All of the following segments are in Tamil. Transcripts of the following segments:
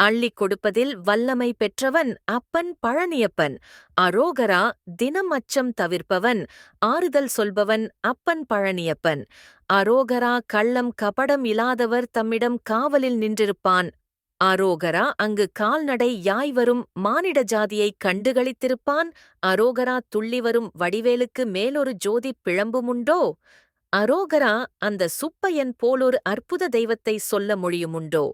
அள்ளிக் கொடுப்பதில் வல்லமை பெற்றவன் அப்பன் பழனியப்பன் அரோகரா தினம் அச்சம் தவிர்ப்பவன் ஆறுதல் சொல்பவன் அப்பன் பழனியப்பன். அரோகரா கள்ளம் கபடம் இல்லாதவர் தம்மிடம் காவலில் நின்றிருப்பான். அரோகரா அங்கு கால்நடை யாய் வரும் மானிட ஜாதியைக் கண்டுகளித்திருப்பான். அரோகரா துள்ளி வரும் வடிவேலுக்கு மேலொரு ஜோதி பிழம்புமுண்டோ அரோகரா அந்த சுப்பையன் போலொரு அற்புத தெய்வத்தை சொல்ல மொழியுமுண்டோ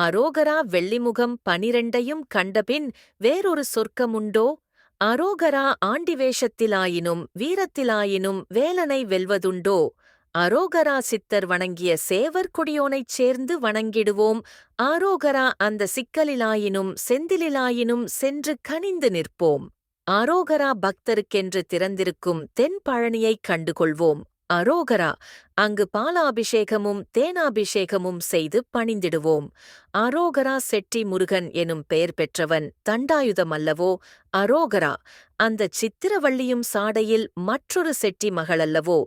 அரோகரா வெள்ளிமுகம் பனிரெண்டையும் கண்டபின் வேறொரு சொர்க்கமுண்டோ? அரோகரா ஆண்டி வேஷத்திலாயினும் வீரத்திலாயினும் வேலனை வெல்வதுண்டோ? அரோகரா சித்தர் வணங்கிய சேவர் கொடியோனைச் சேர்ந்து வணங்கிடுவோம். ஆரோகரா அந்த சிக்கலிலாயினும் செந்திலிலாயினும் சென்று கனிந்து நிற்போம். ஆரோகரா பக்தருக்கென்று திறந்திருக்கும் தென்பழனியைக் கண்டுகொள்வோம். அரோகரா. அங்கு பாலாபிஷேகமும் தேனாபிஷேகமும் செய்து பணிந்திடுவோம். அரோகரா செட்டி முருகன் எனும் பெயர் பெற்றவன் தண்டாயுதம் அல்லவோ? அரோகரா. அந்த சித்திரவள்ளியும் சாடையில் மற்றொரு செட்டி மகளல்லவோ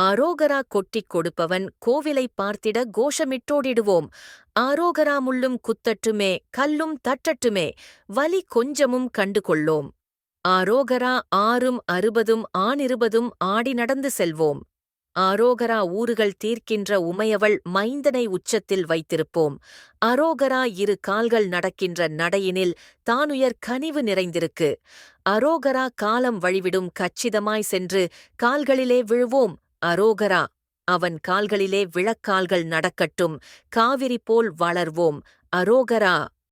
ஆரோகரா கொட்டிக் கொடுப்பவன் கோவிலை பார்த்திட கோஷமிட்டோடிடுவோம். ஆரோகரா முள்ளும் குத்தட்டுமே கல்லும் தட்டட்டுமே வலி கொஞ்சமும் கண்டு கொள்ளோம் ஆரோகரா ஆறும் அறுபதும் ஆனிருபதும் ஆடி நடந்து செல்வோம். ஆரோகரா ஊறுகள் தீர்க்கின்ற உமையவள் மைந்தனை உச்சத்தில் வைத்திருப்போம். அரோகரா இரு கால்கள் நடக்கின்ற நடையினில் தானுயர் கனிவு நிறைந்திருக்கு. அரோகரா காலம் வழிவிடும் கச்சிதமாய் சென்று கால்களிலே விழுவோம். அரோகரா அவன் கால்களிலே விளக்கால்கள் நடக்கட்டும். காவிரி போல் வளர்வோம். அரோகரா